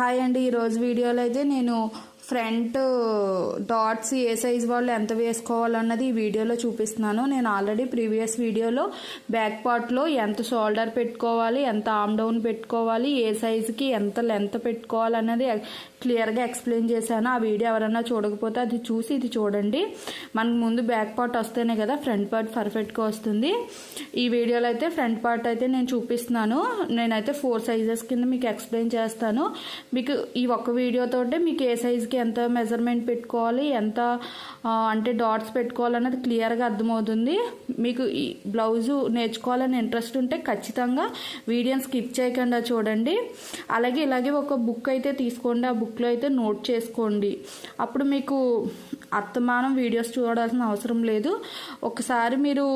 Hi అండి ఈరోజు వీడియోలో అయితే నేను ఫ్రంట్ డాట్స్ ఏ సైజ్ వాళ్ళు ఎంత వేసుకోవాలన్నది ఈ వీడియోలో చూపిస్తున్నాను. నేను ఆల్రెడీ ప్రీవియస్ వీడియోలో బ్యాక్ పార్ట్లో ఎంత షోల్డర్ పెట్టుకోవాలి ఎంత ఆమ్ డౌన్ పెట్టుకోవాలి ఏ సైజుకి ఎంత లెంత్ పెట్టుకోవాలన్నది క్లియర్గా ఎక్స్ప్లెయిన్ చేశాను. ఆ వీడియో ఎవరైనా చూడకపోతే అది చూసి ఇది చూడండి. మనకు ముందు బ్యాక్ పార్ట్ వస్తేనే కదా ఫ్రంట్ పార్ట్ పర్ఫెక్ట్గా వస్తుంది. ఈ వీడియోలో అయితే ఫ్రంట్ పార్ట్ అయితే నేను చూపిస్తున్నాను. నేనైతే ఫోర్ సైజెస్ కింద మీకు ఎక్స్ప్లెయిన్ చేస్తాను. మీకు ఈ ఒక్క వీడియోతో మీకు ఏ సైజుకి ఎంత మెజర్మెంట్ పెట్టుకోవాలి ఎంత అంటే డాట్స్ పెట్టుకోవాలన్నది క్లియర్గా అర్థమవుతుంది. మీకు ఈ బ్లౌజు నేర్చుకోవాలని ఇంట్రెస్ట్ ఉంటే ఖచ్చితంగా వీడియోని స్కిప్ చేయకుండా చూడండి. అలాగే ఇలాగే ఒక బుక్ అయితే తీసుకోండి. ఆ బుక్లో అయితే నోట్ చేసుకోండి. అప్పుడు మీకు అత్తమానం వీడియోస్ చూడాల్సిన అవసరం లేదు. ఒకసారి మీరు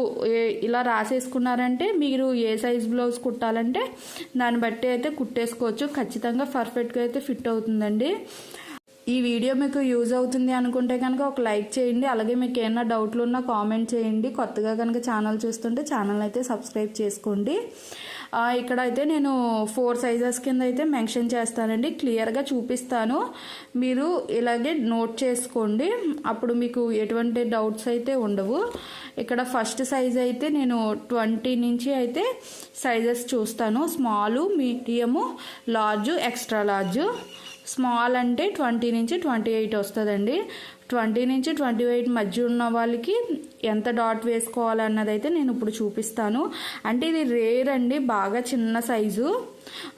ఇలా రాసేసుకున్నారంటే మీరు ఏ సైజ్ బ్లౌజ్ కుట్టాలంటే దాన్ని బట్టి అయితే కుట్టేసుకోవచ్చు. ఖచ్చితంగా పర్ఫెక్ట్గా అయితే ఫిట్ అవుతుందండి. ఈ వీడియో మీకు యూజ్ అవుతుంది అనుకుంటే కనుక ఒక లైక్ చేయండి అలాగే మీకు ఏమైనా డౌట్లు ఉన్నా కామెంట్ చేయండి. కొత్తగా కనుక ఛానల్ చూస్తుంటే ఛానల్ అయితే సబ్స్క్రైబ్ చేసుకోండి. ఇక్కడ అయితే నేను ఫోర్ సైజెస్ కింద అయితే మెన్షన్ చేస్తానండి. క్లియర్గా చూపిస్తాను. మీరు ఇలాగే నోట్ చేసుకోండి. అప్పుడు మీకు ఎటువంటి డౌట్స్ అయితే ఉండవు. ఇక్కడ ఫస్ట్ సైజ్ అయితే నేను ట్వంటీ నుంచి అయితే సైజెస్ చూస్తాను. Small medium large extra large. Small అంటే ట్వంటీ నుంచి ట్వంటీ ఎయిట్ వస్తుందండి. ట్వంటీ నుంచి ట్వంటీ ఎయిట్ మధ్య ఉన్న వాళ్ళకి ఎంత డాట్ వేసుకోవాలన్నదైతే అయితే నేను ఇప్పుడు చూపిస్తాను. అంటే ఇది రేర్ అండి బాగా చిన్న సైజు.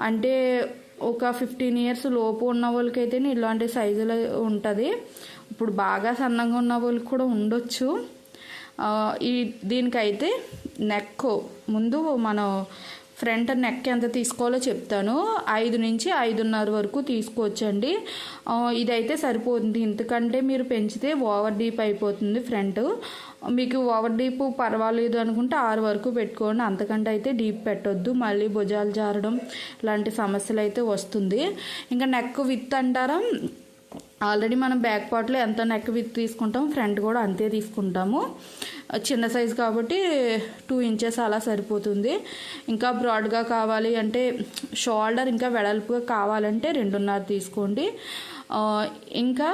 అంటే ఒక ఫిఫ్టీన్ ఇయర్స్ లోపు ఉన్న వాళ్ళకైతే ఇలాంటి సైజులో ఉంటుంది. ఇప్పుడు బాగా సన్నగా ఉన్న వాళ్ళకి కూడా ఉండొచ్చు. ఈ దీనికైతే నెక్ ముందు మనం ఫ్రంట్ నెక్ ఎంత తీసుకోవాలో చెప్తాను. ఐదు నుంచి ఐదున్నర వరకు తీసుకోవచ్చండి ఇదైతే సరిపోతుంది. ఎందుకంటే మీరు పెంచితే ఓవర్ డీప్ అయిపోతుంది ఫ్రంట్. మీకు ఓవర్ డీప్ పర్వాలేదు అనుకుంటే ఆరు వరకు పెట్టుకోండి. అంతకంటే అయితే డీప్ పెట్టొద్దు. మళ్ళీ భుజాలు జారడం లాంటి సమస్యలు అయితే వస్తుంది. ఇంకా నెక్ విత్ అంటారా? ఆల్రెడీ మనం బ్యాక్ పార్ట్లో ఎంత నెక్ విత్ తీసుకుంటాం ఫ్రంట్ కూడా అంతే తీసుకుంటాము. చిన్న సైజు కాబట్టి టూ ఇంచెస్ అలా సరిపోతుంది. ఇంకా బ్రాడ్గా కావాలి అంటే షోల్డర్ ఇంకా వెడల్పుగా కావాలంటే రెండున్నర తీసుకోండి. ఇంకా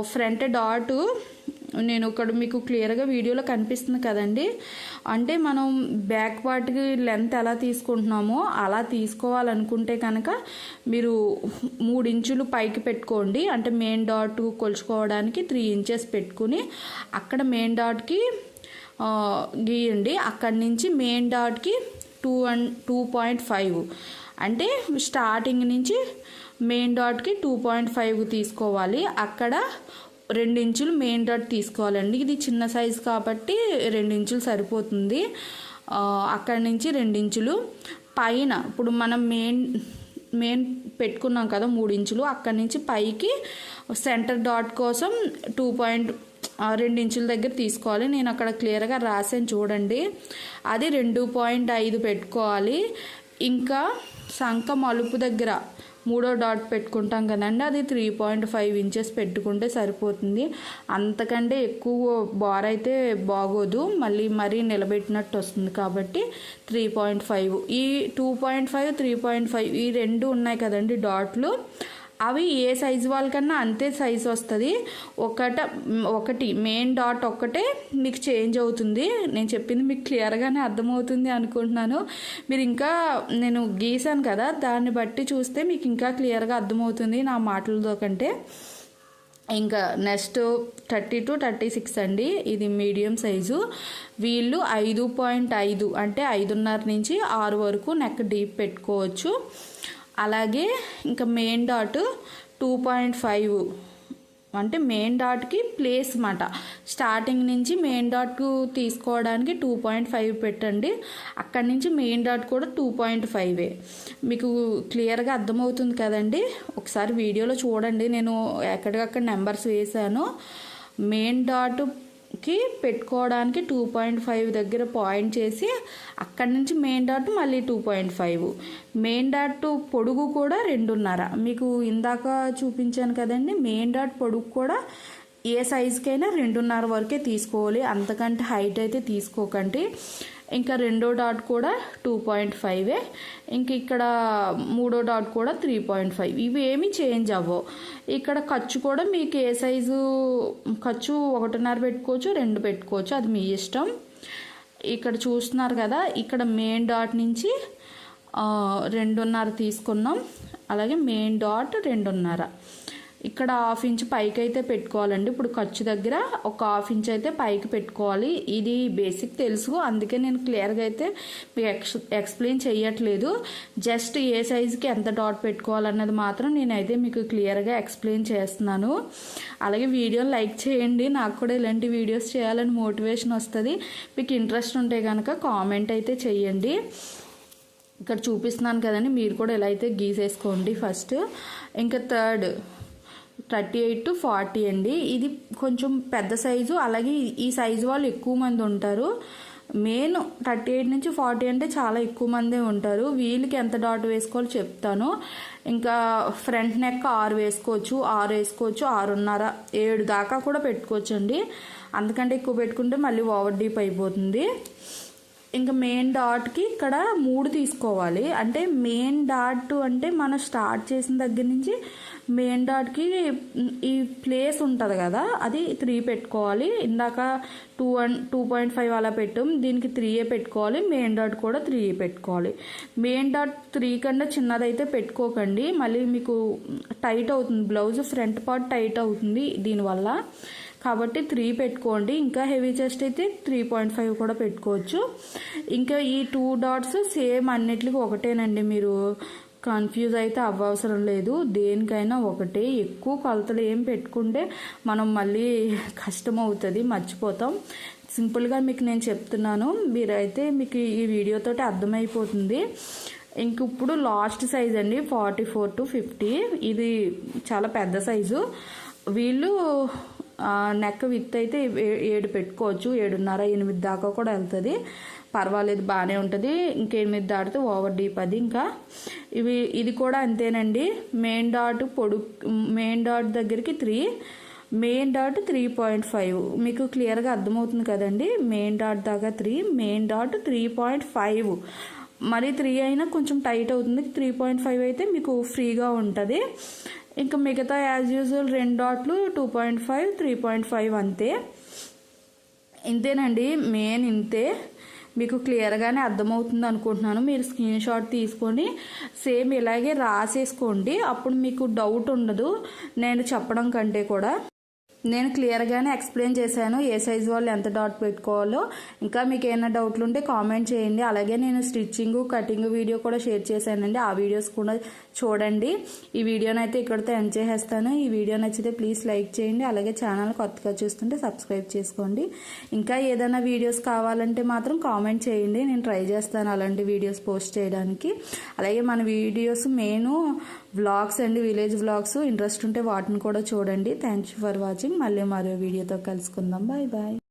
ఫ్రంట్ డాటు నేను ఇక్కడ మీకు క్లియర్గా వీడియోలో కనిపిస్తుంది కదండి. అంటే మనం బ్యాక్ పార్ట్కి లెంత్ ఎలా తీసుకుంటున్నామో అలా తీసుకోవాలనుకుంటే కనుక మీరు మూడు ఇంచులు పైకి పెట్టుకోండి. అంటే మెయిన్ డాట్ కొలుచుకోవడానికి త్రీ ఇంచెస్ పెట్టుకుని అక్కడ మెయిన్ డాట్కి గీయండి. అక్కడి నుంచి main డాట్కి two and two point five. అంటే స్టార్టింగ్ నుంచి మెయిన్ డాట్కి టూ పాయింట్ ఫైవ్ తీసుకోవాలి. అక్కడ ఇంచులు మెయిన్ డాట్ తీసుకోవాలండి. ఇది చిన్న సైజు కాబట్టి రెండు ఇంచులు సరిపోతుంది. అక్కడి నుంచి రెండించులు పైన ఇప్పుడు మనం మెయిన్ మెయిన్ పెట్టుకున్నాం కదా మూడు ఇంచులు. అక్కడి నుంచి పైకి సెంటర్ డాట్ కోసం టూ పాయింట్ రెండు ఇంచుల దగ్గర తీసుకోవాలి. నేను అక్కడ క్లియర్గా రాసాను చూడండి. అది రెండు పాయింట్ ఐదు పెట్టుకోవాలి. ఇంకా సంఖ మలుపు దగ్గర మూడో డాట్ పెట్టుకుంటాం కదండి అది త్రీ పాయింట్ ఫైవ్ ఇంచెస్ పెట్టుకుంటే సరిపోతుంది. అంతకంటే ఎక్కువ బార్ అయితే బాగోదు మళ్ళీ మరీ నిలబెట్టినట్టు వస్తుంది కాబట్టి త్రీ పాయింట్ ఫైవ్ ఈ two point five three point five ఈ రెండు ఉన్నాయి కదండి డాట్లు. అవి ఏ సైజు వాళ్ళకన్నా అంతే సైజు వస్తుంది. ఒకట ఒకటి మెయిన్ డాట్ ఒక్కటే మీకు చేంజ్ అవుతుంది. నేను చెప్పింది మీకు క్లియర్గానే అర్థమవుతుంది అనుకుంటున్నాను. మీరు ఇంకా నేను గీసాను కదా దాన్ని బట్టి చూస్తే మీకు ఇంకా క్లియర్గా అర్థమవుతుంది నా మాటలతో కంటే. ఇంకా next thirty to thirty six అండి ఇది మీడియం సైజు. వీళ్ళు ఐదు పాయింట్ ఐదు అంటే ఐదున్నర నుంచి ఆరు వరకు నెక్ డీప్ పెట్టుకోవచ్చు. అలాగే ఇంకా main dot two point five అంటే మెయిన్ డాట్కి ప్లేస్ మాట. స్టార్టింగ్ నుంచి మెయిన్ డాట్కు తీసుకోవడానికి టూ పాయింట్ ఫైవ్ పెట్టండి. అక్కడి నుంచి మెయిన్ డాట్ కూడా టూ పాయింట్ ఫైవే మీకు క్లియర్గా అర్థమవుతుంది కదండి? ఒకసారి వీడియోలో చూడండి. నేను ఎక్కడికక్కడ నెంబర్స్ వేసాను మెయిన్ డాట్ కి పెట్టుకోవడానికి టూ పాయింట్ ఫైవ్ దగ్గర పాయింట్ చేసి అక్కడి నుంచి మెయిన్ డాట్ మళ్ళీ two point five main dot పొడుగు కూడా రెండున్నర. మీకు ఇందాక చూపించాను కదండి మెయిన్ డాట్ పొడుగు కూడా ఏ సైజుకైనా రెండున్నర వరకే తీసుకోవాలి. అంతకంటే హైట్ అయితే తీసుకోకండి. ఇంకా రెండో డాట్ కూడా టూ పాయింట్ ఫైవే ఇంక ఇక్కడ మూడో డాట్ కూడా త్రీ పాయింట్ ఫైవ్. ఇవి ఏమి చేంజ్ అవ్వవు. ఇక్కడ ఖర్చు కూడా మీకు ఏ సైజు ఖర్చు ఒకటిన్నర పెట్టుకోవచ్చు రెండు పెట్టుకోవచ్చు. అది మీ ఇష్టం. ఇక్కడ చూస్తున్నారు కదా ఇక్కడ మెయిన్ డాట్ నుంచి రెండున్నర తీసుకున్నాం. అలాగే మెయిన్ డాట్ రెండున్నర. ఇక్కడ హాఫ్ ఇంచ్ పైకి అయితే పెట్టుకోవాలండి. ఇప్పుడు ఖర్చు దగ్గర ఒక హాఫ్ ఇంచ్ అయితే పైకి పెట్టుకోవాలి. ఇది బేసిక్ తెలుసు. అందుకే నేను క్లియర్గా అయితే మీకు ఎక్స్ ఎక్స్ప్లెయిన్ చేయట్లేదు జస్ట్ ఏ సైజుకి ఎంత డాట్ పెట్టుకోవాలన్నది మాత్రం నేనైతే మీకు క్లియర్గా ఎక్స్ప్లెయిన్ చేస్తున్నాను. అలాగే వీడియో లైక్ చేయండి. నాకు కూడా ఇలాంటి వీడియోస్ చేయాలని మోటివేషన్ వస్తుంది. మీకు ఇంట్రెస్ట్ ఉంటే కనుక కామెంట్ అయితే చేయండి ఇక్కడ చూపిస్తున్నాను కదండి. మీరు కూడా ఎలా అయితే గీసేసుకోండి ఫస్ట్. ఇంకా third. Thirty eight to forty అండి. ఇది కొంచెం పెద్ద సైజు అలాగే ఈ సైజు వాళ్ళు ఎక్కువ మంది ఉంటారు. మెయిన్ థర్టీ ఎయిట్ నుంచి ఫార్టీ అంటే చాలా ఎక్కువ మందే ఉంటారు. వీళ్ళకి ఎంత డాట్ వేసుకోవాలో చెప్తాను. ఇంకా ఫ్రంట్ నెక్ ఆరు వేసుకోవచ్చు ఆరు వేసుకోవచ్చు ఆరున్నర ఏడు దాకా కూడా పెట్టుకోవచ్చు అండి అందుకంటే ఎక్కువ పెట్టుకుంటే మళ్ళీ ఓవర్ డీప్ అయిపోతుంది. ఇంకా మెయిన్ డాట్కి ఇక్కడ మూడు తీసుకోవాలి. అంటే మెయిన్ డాట్ అంటే మనం స్టార్ట్ చేసిన దగ్గర నుంచి మెయిన్ డాట్కి ఈ ప్లేస్ ఉంటుంది కదా అది త్రీ పెట్టుకోవాలి. ఇందాక two and two point five అలా పెట్టాం దీనికి త్రీయే పెట్టుకోవాలి. మెయిన్ డాట్ కూడా త్రీ పెట్టుకోవాలి. మెయిన్ డాట్ త్రీ కన్నా చిన్నదైతే పెట్టుకోకండి. మళ్ళీ మీకు టైట్ అవుతుంది బ్లౌజ్ ఫ్రంట్ పార్ట్ టైట్ అవుతుంది దీనివల్ల. కాబట్టి త్రీ పెట్టుకోండి. ఇంకా హెవీ చెస్ట్ అయితే త్రీ పాయింట్ ఫైవ్ కూడా పెట్టుకోవచ్చు. ఇంకా ఈ టూ డాట్స్ సేమ్ అన్నిటికీ ఒకటేనండి మీరు. కన్ఫ్యూజ్ అయితే అవ్వవసరం లేదు. దేనికైనా ఒకటే. ఎక్కువ కొలతలు ఏం పెట్టుకుంటే మనం మళ్ళీ కష్టం అవుతుంది మర్చిపోతాం సింపుల్గా మీకు నేను చెప్తున్నాను. మీరైతే మీకు ఈ వీడియోతో అర్థమైపోతుంది. ఇంక ఇప్పుడు లాస్ట్ సైజ్ అండి. Forty four to fifty. ఇది చాలా పెద్ద సైజు. వీళ్ళు నెక్ విత్ అయితే ఏ- ఏడు పెట్టుకోవచ్చు. ఏడున్నర ఎనిమిది దాకా కూడా వెళ్తుంది. పర్వాలేదు బాగానే ఉంటుంది. ఇంకెనిమిది దాటితే ఓవర్ డీప్ అది. ఇంకా ఇవి ఇది కూడా అంతేనండి. మెయిన్ డాట్ పొడు మెయిన్ డాట్ దగ్గరికి three main dot three point five మీకు క్లియర్గా అర్థమవుతుంది కదండి? మెయిన్ డాట్ దాకా three main dot three point five మరి త్రీ అయినా కొంచెం టైట్ అవుతుంది. త్రీ పాయింట్ ఫైవ్ అయితే మీకు ఫ్రీగా ఉంటుంది. ఇంకా మిగతా యాజ్ యూజువల్ రెండు డాట్లు two point five three point five అంతే. ఇంతేనండి. మెయిన్ ఇంతే. మీకు క్లియర్గానే అర్థమవుతుంది అనుకుంటున్నాను. మీరు స్క్రీన్ షాట్ తీసుకొని సేమ్ ఇలాగే రాసేసుకోండి. అప్పుడు మీకు డౌట్ ఉండదు. నేను చెప్పడం కంటే కూడా. నేను క్లియర్గానే ఎక్స్ప్లెయిన్ చేశాను ఏ సైజ్ వాళ్ళు ఎంత డాట్ పెట్టుకోవాలో. ఇంకా మీకు ఏమైనా డౌట్లు ఉంటే కామెంట్ చేయండి. అలాగే నేను స్టిచ్చింగ్ కటింగ్ వీడియో కూడా షేర్ చేశానండి. ఆ వీడియోస్ కూడా చూడండి. ఈ వీడియోనైతే ఇక్కడితో ఎండ్ చేసేస్తాను. ఈ వీడియో నచ్చితే ప్లీజ్ లైక్ చేయండి. అలాగే ఛానల్ కొత్తగా చూస్తుంటే సబ్స్క్రైబ్ చేసుకోండి. ఇంకా ఏదైనా వీడియోస్ కావాలంటే మాత్రం కామెంట్ చేయండి. నేను ట్రై చేస్తాను అలాంటి వీడియోస్ పోస్ట్ చేయడానికి. అలాగే మన వీడియోస్ మెయిన్ వ్లాగ్స్ అండి విలేజ్ వ్లాగ్స్. ఇంట్రెస్ట్ ఉంటే వాటిని కూడా చూడండి. థ్యాంక్ యూ ఫర్ వాచింగ్ మళ్ళీ మరో వీడియోతో కలుసుకుందాం. Bye bye